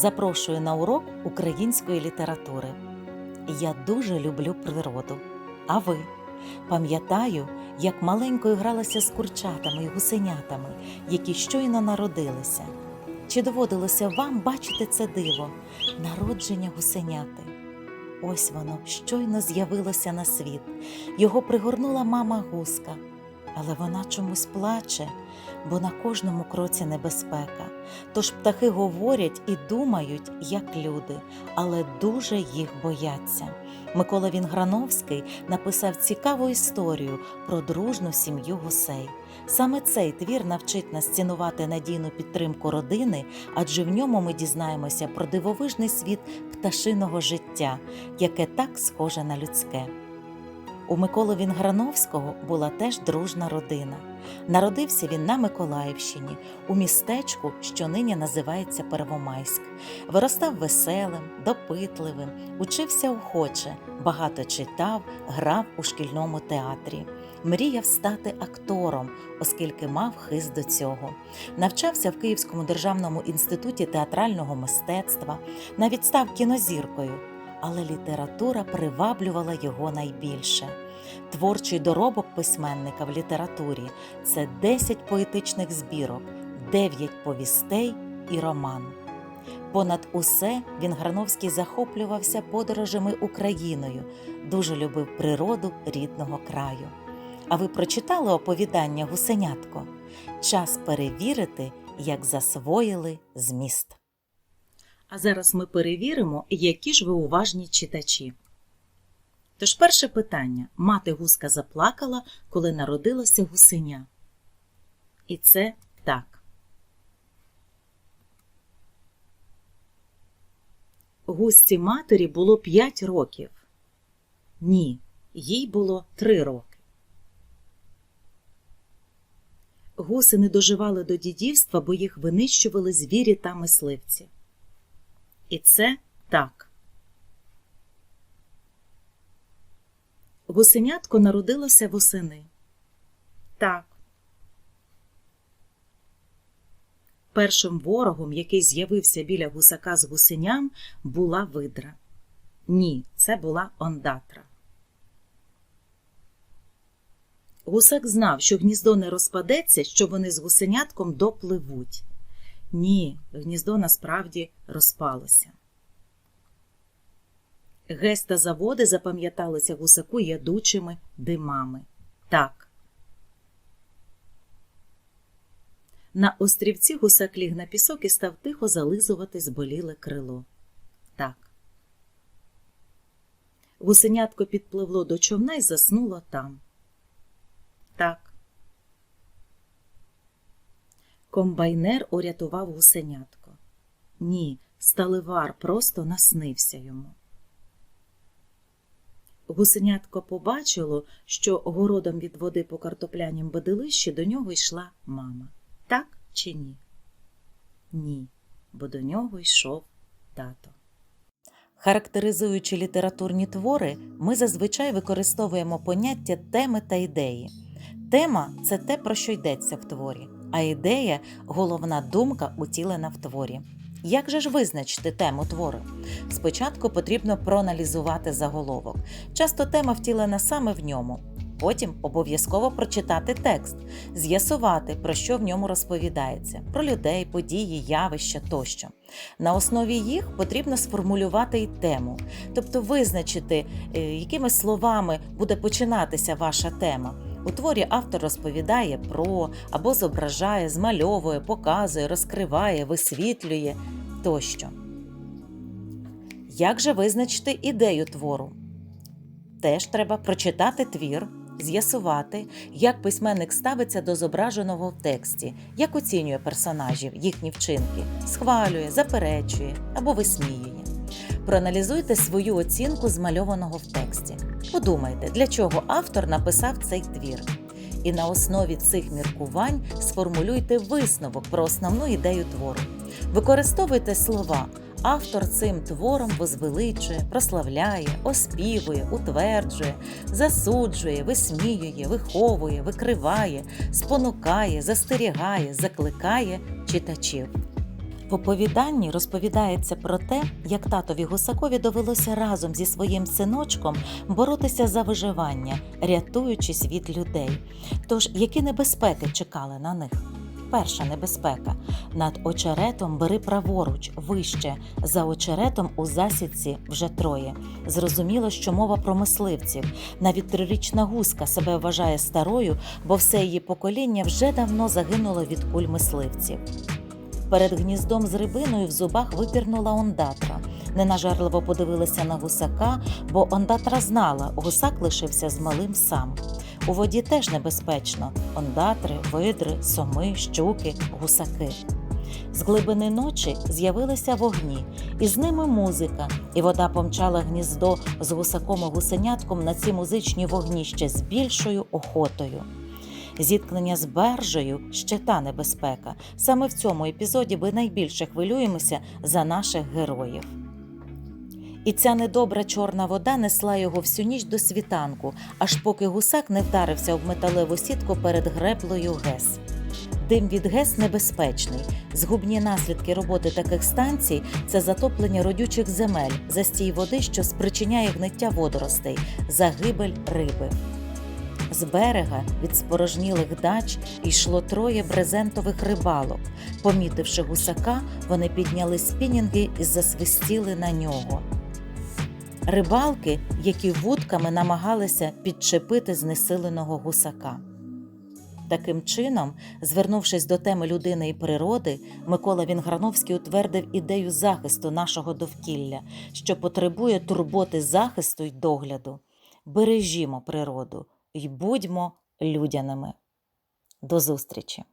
Запрошую на урок української літератури. Я дуже люблю природу. А ви? Пам'ятаю, як маленькою гралася з курчатами і гусенятами, які щойно народилися. Чи доводилося вам бачити це диво народження гусеняти? Ось воно щойно з'явилося на світ. Його пригорнула мама гуска, але вона чомусь плаче, бо на кожному кроці небезпека. Тож птахи говорять і думають, як люди, але дуже їх бояться. Микола Вінграновський написав цікаву історію про дружну сім'ю гусей. Саме цей твір навчить нас цінувати надійну підтримку родини, адже в ньому ми дізнаємося про дивовижний світ пташиного життя, яке так схоже на людське. У Миколи Вінграновського була теж дружна родина. Народився він на Миколаївщині, у містечку, що нині називається Первомайськ. Виростав веселим, допитливим, учився охоче, багато читав, грав у шкільному театрі. Мріяв стати актором, оскільки мав хист до цього. Навчався в Київському державному інституті театрального мистецтва, навіть став кінозіркою, але література приваблювала його найбільше. Творчий доробок письменника в літературі це 10 поетичних збірок, 9 повістей і роман. Понад усе Вінграновський захоплювався подорожами Україною, дуже любив природу рідного краю. А ви прочитали оповідання Гусенятко? Час перевірити, як засвоїли зміст. А зараз ми перевіримо, які ж ви уважні читачі. Тож перше питання: мати гуска заплакала, коли народилося гусеня. І це так. Гусці матері було 5 років. Ні, їй було 3 роки. Гуси не доживали до дідівства, бо їх винищували звірі та мисливці. І це так. Гусенятко народилося восени. Так. Першим ворогом, який з'явився біля гусака з гусеням, була видра. Ні, це була ондатра. Гусак знав, що гніздо не розпадеться, що вони з гусенятком допливуть. Ні, гніздо насправді розпалося. Гест та заводи запам'яталися гусаку ядучими димами. Так. На острівці гусак ліг на пісок і став тихо зализувати зболіле крило. Так. Гусенятко підпливло до човна і заснуло там. Так. Комбайнер урятував гусенятко. Ні, сталевар просто наснився йому. Гусенятко побачило, що городом від води по картоплянім бадилищі до нього йшла мама. Так чи ні? Ні, бо до нього йшов тато. Характеризуючи літературні твори, ми зазвичай використовуємо поняття теми та ідеї. Тема це те, про що йдеться в творі, а ідея головна думка, утілена в творі. Як же ж визначити тему твору? Спочатку потрібно проаналізувати заголовок. Часто тема втілена саме в ньому. Потім обов'язково прочитати текст, з'ясувати, про що в ньому розповідається, про людей, події, явища тощо. На основі їх потрібно сформулювати й тему, тобто визначити, е, якими словами буде починатися ваша тема. У творі автор розповідає про або зображає, змальовує, показує, розкриває, висвітлює тощо. Як же визначити ідею твору? Теж треба прочитати твір, з'ясувати, як письменник ставиться до зображеного в тексті, як оцінює персонажів, їхні вчинки, схвалює, заперечує або висміює. Проаналізуйте свою оцінку змальованого в тексті. Подумайте, для чого автор написав цей твір. І на основі цих міркувань сформулюйте висновок про основну ідею твору. Використовуйте слова. Автор цим твором возвеличує, прославляє, оспівує, утверджує, засуджує, висміює, виховує, викриває, спонукає, застерігає, закликає читачів. В оповіданні розповідається про те, як татові гусакові довелося разом зі своїм синочком боротися за виживання, рятуючись від людей. Тож, які небезпеки чекали на них? Перша небезпека над очеретом бери праворуч, вище. За очеретом у засідці вже троє. Зрозуміло, що мова про мисливців. Навіть трирічна гуска себе вважає старою, бо все її покоління вже давно загинуло від куль мисливців. Перед гніздом з рибиною в зубах випірнула ондатра. Ненажерливо подивилася на гусака, бо ондатра знала, гусак лишився з малим сам. У воді теж небезпечно: ондатри, видри, соми, щуки, гусаки. З глибини ночі з'явилися вогні, і з ними музика, і вода помчала гніздо з гусаком і гусенятком на ці музичні вогні ще з більшою охотою. Зіткнення з бержею ще та небезпека. Саме в цьому епізоді ми найбільше хвилюємося за наших героїв. І ця недобра чорна вода несла його всю ніч до світанку, аж поки гусак не вдарився об металеву сітку перед греблею ГЕС. Дим від ГЕС небезпечний. Згубні наслідки роботи таких станцій це затоплення родючих земель, застій води, що спричиняє гниття водоростей, загибель риби. З берега від спорожнілих дач йшло троє брезентових рибалок. Помітивши гусака, вони підняли спінінги і засвистіли на нього. Рибалки, які вудками намагалися підчепити знесиленого гусака. Таким чином, звернувшись до теми людини і природи, Микола Вінграновський утвердив ідею захисту нашого довкілля, що потребує турботи захисту й догляду. Бережімо природу й будьмо людяними. До зустрічі!